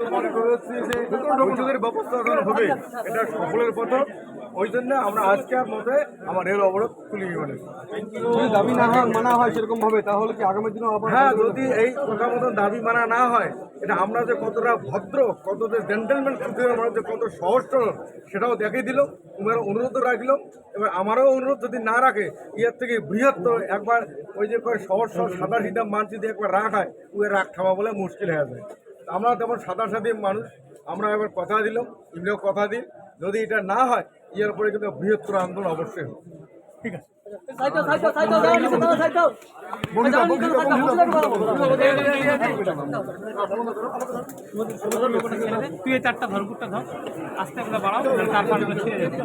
মনে করেছি যে বৈঠকের ব্যবস্থা হবে। এটা সকলের কথা। ওই জন্য আমরা আজকের মধ্যে আমার রেল অবরোধ তুলে মানে যদি দাবি না হয় মানা হয় সেরকম ভাবে তাহলে কি আগামী আবার হ্যাঁ যদি এই কথা মতো দাবি মানা না হয় এটা আমরা যে কতটা ভদ্র কত যে জেন্টেলম্যান আমরা যে কত সহজ সরল সেটাও দেখিয়ে দিল তোমার অনুরোধ রাখল। এবার আমারও অনুরোধ যদি না রাখে ইয়ার থেকে বৃহত্তর একবার ওই যে কয় সহজ সহজ সাদা সিধা মানুষ যদি একবার রাগ হয় ওই রাগ থামা বলে মুশকিল হয়ে যায় আমরা তেমন সাদা সাদি মানুষ। আমরা এবার কথা দিলাম এমনিও কথা দিই যদি এটা না হয় ইয়ার পরে কিন্তু বৃহত্তর আন্দোলন অবশ্যই হবে। যাও নিচে তুই চারটা ধরপুরটা ধর। আস্তে করে বাড়াও তার পানি ছিঁড়ে যাবে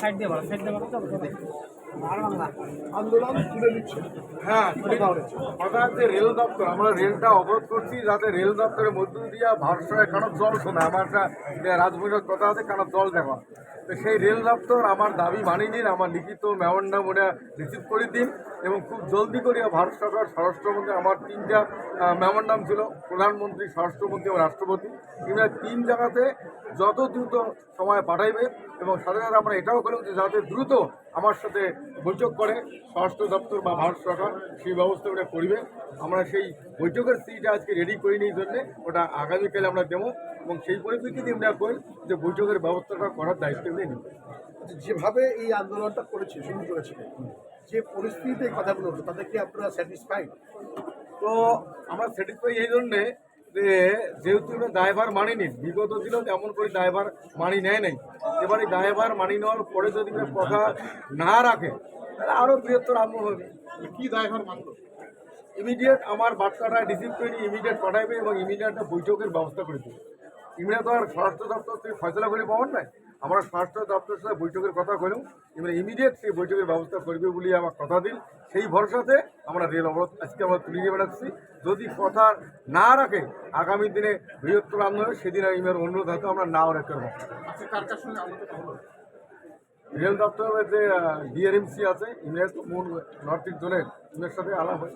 সাইড দিয়ে বাড়াও সাইড দিয়ে বাড়াও আন্দোলন তুলে নিচ্ছে। হ্যাঁ কথা হচ্ছে রেল দপ্তর আমরা রেলটা অবরোধ করছি যাতে রেল দপ্তরের মধ্য দিয়ে ভারসায় কারণ জল শোনা। আমার একটা রাজবৈঠক কথা আছে কারণ জল দেখা তো সেই রেল দপ্তর, আমার দাবি মানি নিন আমার লিখিত মেমোরান্ডাম ওটা রিসিভ করে দিন এবং খুব জলদি করে ভারত সরকার, স্বরাষ্ট্রমন্ত্রী, আমার তিনটা মেমোরান্ডাম ছিল, প্রধানমন্ত্রী, স্বরাষ্ট্রমন্ত্রী এবং রাষ্ট্রপতি। এরা তিন জায়গাতে যত দ্রুত সময় পাঠাইবে এবং সাথে সাথে আমরা এটাও করলাম যে যাতে দ্রুত আমার সাথে বৈঠক করে স্বরাষ্ট্র দপ্তর বা ভারত সরকার সেই ব্যবস্থা ওটা করবে। আমরা সেই বৈঠকের সিটটা আজকে রেডি করি নিই জন্যে, ওটা আগামীকালে আমরা দেবো। এবং সেই পরিপ্রেক্ষিতে আমরা কই যে বৈঠকের ব্যবস্থাটা করার দায়িত্ব আমরা নিই যেভাবে এই আন্দোলনটা করেছে শুরু করেছিলেন যে পরিস্থিতিতে এই কথাগুলো হলো তাতে কি আপনারা স্যাটিসফাইড তো আমরা স্যাটিসফাই এই জন্যে যে যেহেতু এটা ড্রাইভার মানিনি বিগত দিন তেমন করে ড্রাইভার মানি নেয় নাই। এবারে ড্রাইভার মানি নেওয়ার পরে যদি কথা না রাখে তাহলে আরও বৃহত্তর আন্দোলন হবে। কি ড্রাইভার মানলো? ইমিডিয়েট আমার বার্তাটা রিসিভ করে ইমিডিয়েট পাঠাইবে এবং ইমিডিয়েট বৈঠকের ব্যবস্থা করে দেবে। ইমিডিয়েট তো আর স্বরাষ্ট্র দপ্তর থেকে ফয়সলা করে পাওয়ার নাই। আমরা স্বরাষ্ট্র দপ্তরের সাথে বৈঠকের কথা করেও এবার ইমিডিয়েট সেই বৈঠকের ব্যবস্থা করবে বলে আমার কথা দিন সেই ভরসাতে আমরা রেল অবরোধ আজকে আমরা তুলে বেড়াচ্ছি। যদি কথা না রাখে আগামী দিনে বৃহত্তর আন্দোলন সেদিন ইমের অনুরোধ হয়তো আমরা নাও আলোচনা হলো? রেল দপ্তরের যে ডিআরএমসি আছে ইমের মূল নর্থ ইস্ট জোনের ইমের সাথে আলাপ হয়।